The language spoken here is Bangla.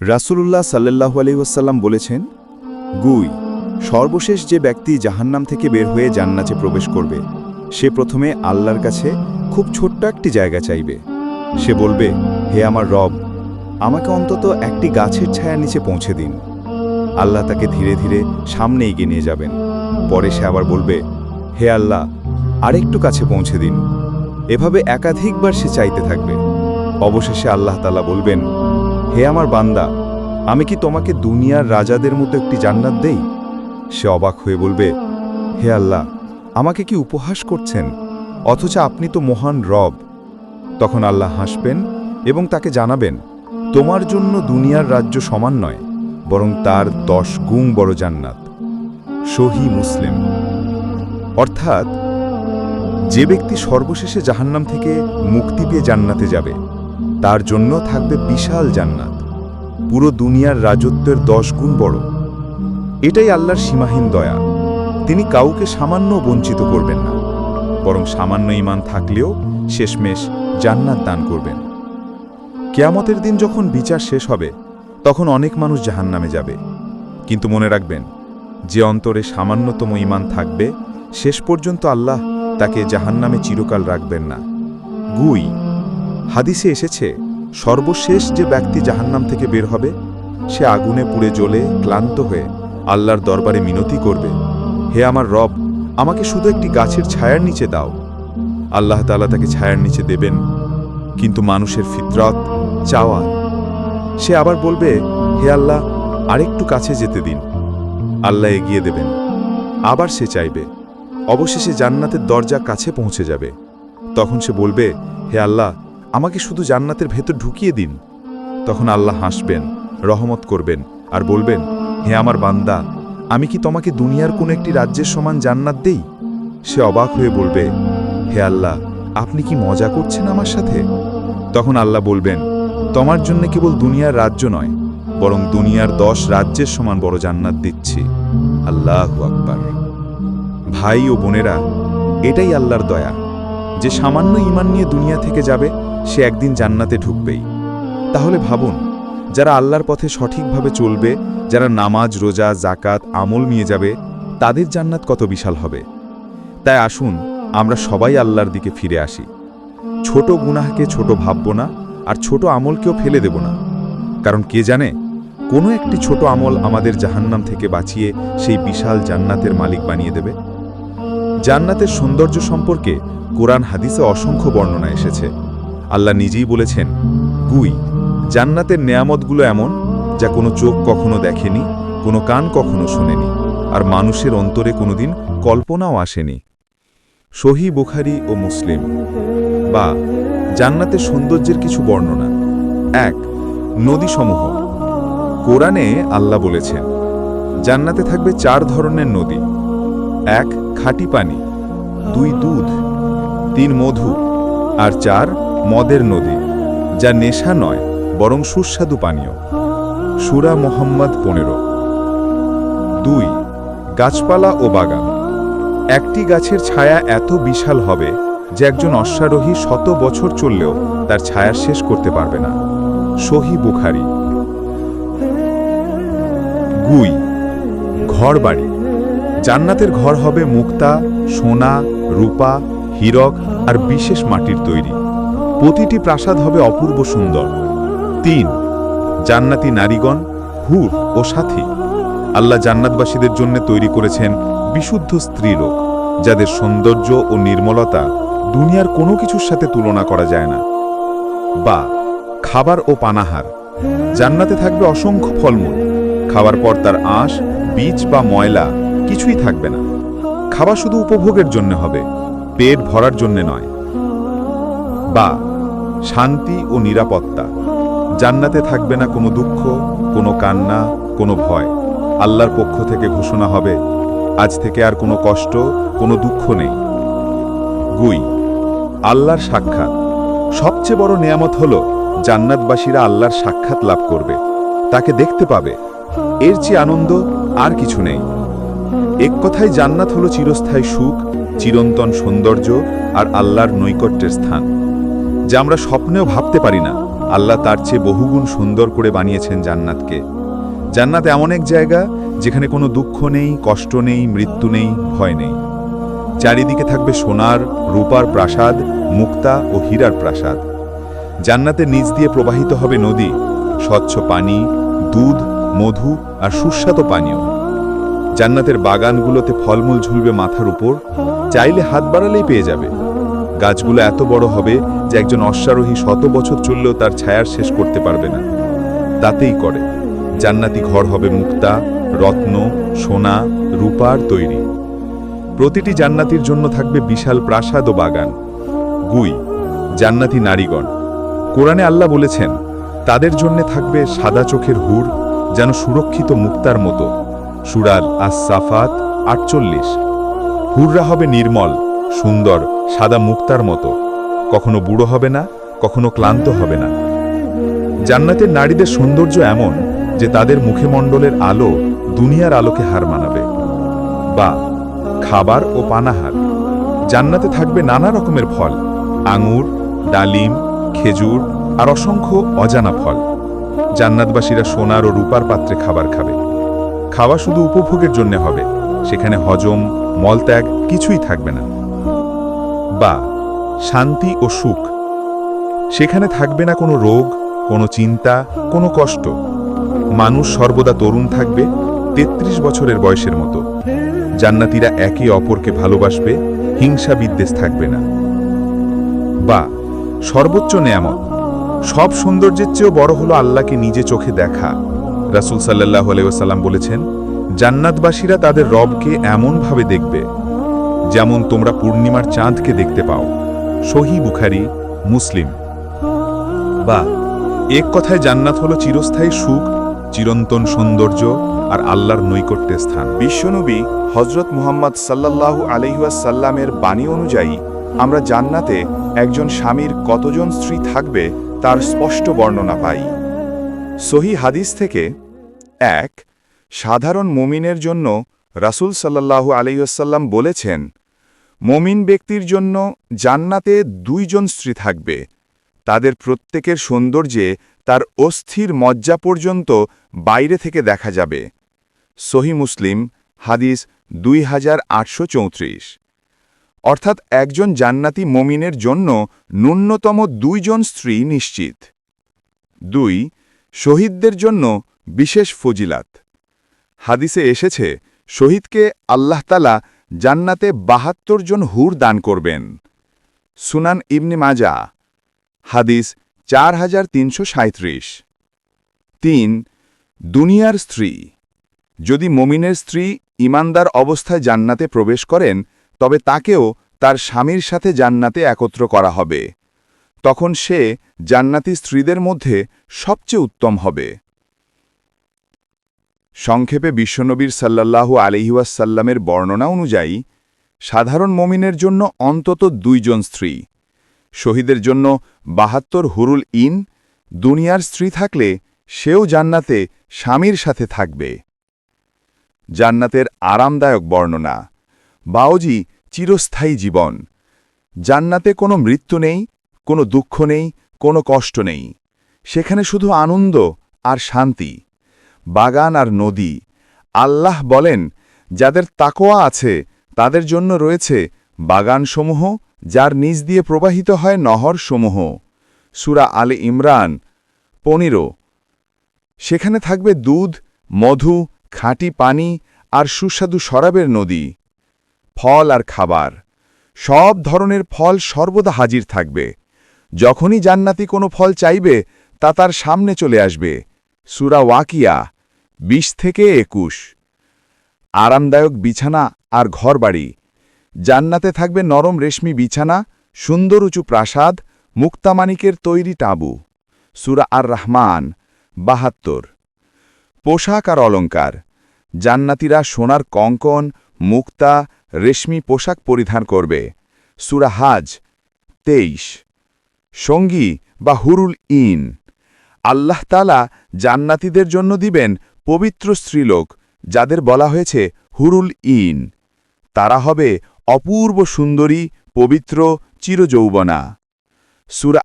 রাসূলুল্লাহ সাল্লাল্লাহু আলাইহি ওয়াসাল্লাম বলেছেন, গুই, সর্বশেষ যে ব্যক্তি জাহান্নাম থেকে বের হয়ে জান্নাতে প্রবেশ করবে, সে প্রথমে আল্লাহর কাছে খুব ছোট্ট একটি জায়গা চাইবে। সে বলবে, হে আমার রব, আমাকে অন্তত একটি গাছের ছায়ার নিচে পৌঁছে দিন। আল্লাহ তাকে ধীরে ধীরে সামনে এগিয়ে নিয়ে যাবেন। পরে সে আবার বলবে, হে আল্লাহ, আরেকটু কাছে পৌঁছে দিন। এভাবে একাধিকবার সে চাইতে থাকবে। অবশেষে আল্লাহ তালা বলবেন হে আমার বান্দা, আমি কি তোমাকে দুনিয়ার রাজাদের মতো একটি জান্নাত দেই? সে অবাক হয়ে বলবে, হে আল্লাহ, আমাকে কি উপহাস করছেন? অথচ আপনি তো মহান রব। তখন আল্লাহ হাসবেন এবং তাকে জানাবেন, তোমার জন্য দুনিয়ার রাজ্য সমান নয়, বরং তার দশ গুণ বড় জান্নাত। সহি মুসলিম। অর্থাৎ, যে ব্যক্তি সর্বশেষে জাহান্নাম থেকে মুক্তি পেয়ে জান্নাতে যাবে তার জন্য থাকবে বিশাল জান্নাত। পুরো দুনিয়ার রাজত্বের দশ গুণ বড়। এটাই আল্লাহর সীমাহীন দয়া। তিনি কাউকে সামান্য বঞ্চিত করবেন না। বরং সামান্য ইমান থাকলেও শেষমেশ জান্নাত দান করবেন। কেয়ামতের দিন যখন বিচার শেষ হবে, তখন অনেক মানুষ জাহান্নামে যাবে। কিন্তু মনে রাখবেন, যে অন্তরে সামান্যতম ইমান থাকবে, শেষ পর্যন্ত আল্লাহ তাকে জাহান্নামে চিরকাল রাখবেন না। গুই হাদিসে এসেছে, সর্বশেষ যে ব্যক্তি জাহান্নাম থেকে বের হবে, সে আগুনে পুড়ে জ্বলে ক্লান্ত হয়ে আল্লাহর দরবারে মিনতি করবে। হে আমার রব, আমাকে শুধু একটি গাছের ছায়ার নিচে দাও। আল্লাহ তাআলা তাকে ছায়ার নিচে দেবেন, কিন্তু মানুষের ফিতরত, চাওয়া। সে আবার বলবে, হে আল্লাহ, আরেকটু কাছে যেতে দিন। আল্লাহ এগিয়ে দেবেন। আবার সে চাইবে, অবশেষে জান্নাতের দরজা কাছে পৌঁছে যাবে। তখন সে বলবে, হে আল্লাহ আমাকে শুধু জান্নাতের ভেতর ঢুকিয়ে দিন। তখন আল্লাহ হাসবেন, রহমত করবেন আর বলবেন, হে আমার বান্দা, আমি কি তোমাকে দুনিয়ার কোনো একটি রাজ্যের সমান জান্নাত দেই? সে অবাক হয়ে বলবে, হে আল্লাহ, আপনি কি মজা করছেন আমার সাথে? তখন আল্লাহ বলবেন, তোমার জন্য কেবল দুনিয়ার রাজ্য নয়, বরং দুনিয়ার দশ রাজ্যের সমান বড় জান্নাত দিচ্ছি। আল্লাহ আকবার। ভাই ও বোনেরা, এটাই আল্লাহর দয়া। যে সামান্য ইমান নিয়ে দুনিয়া থেকে যাবে সে একদিন জান্নাতে ঢুকবেই। তাহলে ভাবুন, যারা আল্লাহর পথে সঠিকভাবে চলবে, যারা নামাজ, রোজা জাকাত আমল নিয়ে যাবে, তাদের জান্নাত কত বিশাল হবে। তাই আসুন, আমরা সবাই আল্লাহর দিকে ফিরে আসি। ছোট গুনাহকে ছোট ভাবব না, আর ছোট আমলকেও ফেলে দেব না। কারণ কে জানে, কোনো একটি ছোট আমল আমাদের জাহান্নাম থেকে বাঁচিয়ে সেই বিশাল জান্নাতের মালিক বানিয়ে দেবে। জান্নাতের সৌন্দর্য সম্পর্কে কোরআন হাদিসে অসংখ্য বর্ণনা এসেছে। আল্লাহ নিজেই বলেছেন, কুই, জান্নাতের নেয়ামতগুলো এমন যা কোনো চোখ কখনো দেখেনি, কোনো কান কখনো শোনেনি, আর মানুষের অন্তরে কোনোদিন কল্পনাও আসেনি। সহি বুখারি ও মুসলিম। বা, জান্নাতের সৌন্দর্যের কিছু বর্ণনা। এক, নদীসমূহ। কোরআনে আল্লাহ বলেছেন, জান্নাতে থাকবে চার ধরনের নদী। এক, খাঁটি পানি। দুই, দুধ। তিন, মধু। আর চার মদের নদী, যা নেশা নয়, বরং সুস্বাদু পানীয়। সুরা মোহাম্মদ পনেরো। দুই, গাছপালা ও বাগান। একটি গাছের ছায়া এত বিশাল হবে যে একজন অশ্বারোহী শত বছর চললেও তার ছায়া শেষ করতে পারবে না। সহি বুখারি। গুই ঘর বাড়ি জান্নাতের ঘর হবে মুক্তা, সোনা, রূপা, হীরক আর বিশেষ মাটির তৈরি। প্রতিটি প্রাসাদ হবে অপূর্ব সুন্দর। তিন, জান্নাতি নারীগণ, হুর ও সাথী। আল্লাহ জান্নাতবাসীদের জন্য তৈরি করেছেন বিশুদ্ধ স্ত্রীলোক, যাদের সৌন্দর্য ও নির্মলতা দুনিয়ার কোনো কিছুর সাথে তুলনা করা যায় না। বা, খাবার ও পানাহার। জান্নাতে থাকবে অসংখ্য ফলমূল। খাওয়ার পর তার আঁশ, বীজ বা ময়লা কিছুই থাকবে না। খাওয়া শুধু উপভোগের জন্য হবে, পেট ভরার জন্য নয়। বা শান্তি ও নিরাপত্তা। জান্নাতে থাকবে না কোনো দুঃখ, কোনো কান্না, কোনো ভয়। আল্লাহর পক্ষ থেকে ঘোষণা হবে, আজ থেকে আর কোনো কষ্ট, কোনো দুঃখ নেই। গুই আল্লাহর সাক্ষাৎ। সবচেয়ে বড় নিয়ামত হল, জান্নাতবাসীরা আল্লাহর সাক্ষাৎ লাভ করবে। তাকে দেখতে পাবে। এর চেয়ে আনন্দ আর কিছু নেই। এক কথায় জান্নাত হলো চিরস্থায়ী সুখ, চিরন্তন সৌন্দর্য আর আল্লাহর নৈকট্যের স্থান। যা আমরা স্বপ্নেও ভাবতে পারি না। আল্লাহ তার চেয়ে বহুগুণ সুন্দর করে বানিয়েছেন জান্নাতকে। জান্নাত এমন এক জায়গা যেখানে কোনো দুঃখ নেই, কষ্ট নেই, মৃত্যু নেই, ভয় নেই। চারিদিকে থাকবে সোনার, রূপার প্রাসাদ, মুক্তা ও হীরার প্রাসাদ। জান্নাতের নিচ দিয়ে প্রবাহিত হবে নদী, স্বচ্ছ পানি, দুধ, মধু আর সুস্বাদু পানীয়। জান্নাতের বাগানগুলোতে ফলমূল ঝুলবে মাথার উপর, চাইলে হাত বাড়ালেই পেয়ে যাবে। গাছগুলো এত বড় হবে যে একজন অশ্বারোহী শত বছর চললেও তার ছায়ার শেষ করতে পারবে না। তাতেই করে। জান্নাতি ঘর হবে মুক্তা, রত্ন, সোনা, রূপার তৈরি। প্রতিটি জান্নাতির জন্য থাকবে বিশাল প্রাসাদ ও বাগান। গুই, জান্নাতি নারীগণ। কোরআনে আল্লাহ বলেছেন, তাদের জন্য থাকবে সাদা চোখের হুর যেন সুরক্ষিত মুক্তার মতো। সুরাল আস সাফাত আটচল্লিশ। হুররা হবে নির্মল সুন্দর, সাদা মুক্তার মতো। কখনো বুড়ো হবে না, কখনো ক্লান্ত হবে না। জান্নাতের নারীদের সৌন্দর্য এমন যে তাদের মুখমণ্ডলের আলো দুনিয়ার আলোকে হার মানাবে। বা, খাবার ও পানাহার। জান্নাতে থাকবে নানা রকমের ফল। আঙুর, ডালিম, খেজুর আর অসংখ্য অজানা ফল। জান্নাতবাসীরা সোনার ও রূপার পাত্রে খাবার খাবে। খাওয়া শুধু উপভোগের জন্য হবে। সেখানে হজম, মলত্যাগ কিছুই থাকবে না। বা শান্তি ও সুখ। সেখানে থাকবে না কোনো রোগ, কোনো চিন্তা, কোনো কষ্ট। মানুষ সর্বদা তরুণ থাকবে ৩৩ বছরের বয়সের মতো। জান্নাতীরা একে অপরকে ভালোবাসবে, হিংসা বিদ্বেষ থাকবে না। বা সর্বোচ্চ নেয়ামত, সব সৌন্দর্যের চেয়েও বড় হলো আল্লাহকে নিজে চোখে দেখা। রাসুল সাল্লাহ আলাইসাল্লাম বলেছেন, জান্নাতবাসীরা তাদের রবকে এমনভাবে দেখবে যেমন তোমরা পূর্ণিমার চাঁদকে দেখতে পাও। সহি বুখারি, মুসলিম। বা এক কথায় জান্নাত হলো চিরস্থায়ী সুখ, চিরন্তন সৌন্দর্য আর আল্লাহর নৈকট্যের স্থান। বিশ্বনবী হজরত মুহাম্মদ সাল্লাল্লাহু আলহিউসাল্লামের বাণী অনুযায়ী, আমরা জান্নাতে একজন স্বামীর কতজন স্ত্রী থাকবে তার স্পষ্ট বর্ণনা পাই। সহি হাদিস থেকে, এক, সাধারণ মুমিনের জন্য রাসূল সাল্লাল্লাহু আলাইসাল্লাম বলেছেন, মমিন ব্যক্তির জন্য জান্নাতে দুইজন স্ত্রী থাকবে। তাদের প্রত্যেকের সৌন্দর্যে তার অস্থির মজ্জা পর্যন্ত বাইরে থেকে দেখা যাবে। সহি মুসলিম, হাদিস দুই হাজার আটশো চৌত্রিশ। অর্থাৎ একজন জান্নাতি মমিনের জন্য ন্যূনতম দুইজন স্ত্রী নিশ্চিত। দুই, শহীদদের জন্য বিশেষ ফজিলাত। হাদিসে এসেছে শহীদকে আল্লাহতালা জান্নাতে বাহাত্তর জন হুর দান করবেন। সুনান ইবনে মাজা হাদিস চার হাজার তিনশো সাঁত্রিশ তিন, দুনিয়ার স্ত্রী। যদি মমিনের স্ত্রী ইমানদার অবস্থায় জান্নাতে প্রবেশ করেন, তবে তাকেও তার স্বামীর সাথে জান্নাতে একত্র করা হবে। তখন সে জান্নাতি স্ত্রীদের মধ্যে সবচেয়ে উত্তম হবে। সংক্ষেপে বিশ্বনবীর সাল্লাল্লাহু আলহিউসাল্লামের বর্ণনা অনুযায়ী, সাধারণ মমিনের জন্য অন্তত দুইজন স্ত্রী। শহীদের জন্য বাহাত্তর হুরুল ইন, দুনিয়ার স্ত্রী থাকলে সেও জান্নাতে স্বামীর সাথে থাকবে। জান্নাতের আরামদায়ক বর্ণনা, বাওজি চিরস্থায়ী জীবন। জান্নাতে কোনো মৃত্যু নেই, কোনো দুঃখ নেই, কোনো কষ্ট নেই। সেখানে শুধু আনন্দ আর শান্তি। বাগান আর নদী। আল্লাহ বলেন, যাদের তাকোয়া আছে, তাদের জন্য রয়েছে বাগানসমূহ, যার নিচ দিয়ে প্রবাহিত হয় নহরসমূহ। সুরা আলে ইমরান পনেরো। সেখানে থাকবে দুধ, মধু, খাঁটি পানি আর সুস্বাদু শরাবের নদী, ফল আর খাবার। সব ধরনের ফল সর্বদা হাজির থাকবে। যখনই জান্নাতি কোনো ফল চাইবে, তা তার সামনে চলে আসবে। সুরা ওয়াকিয়া বিশ থেকে একুশ। আরামদায়ক বিছানা আর ঘরবাড়ি। জান্নাতে থাকবে নরম রেশমি বিছানা, সুন্দর উঁচু প্রাসাদ মুক্তামানিকের তৈরি টাবু সুরা আর রহমান বাহাত্তর। পোশাক আর অলঙ্কার জান্নাতিরা সোনার কঙ্কন, মুক্তা, রেশমি পোশাক পরিধান করবে। সুরা হাজ, তেইশ। সঙ্গী বা হুরুল ইন আল্লাহ তালা জান্নাতিদের জন্য দিবেন পবিত্র স্ত্রীলোক যাদের বলা হয়েছে হুরুল ইন। তারা হবে অপূর্ব সুন্দরী পবিত্র চিরযৌবনা। সুরা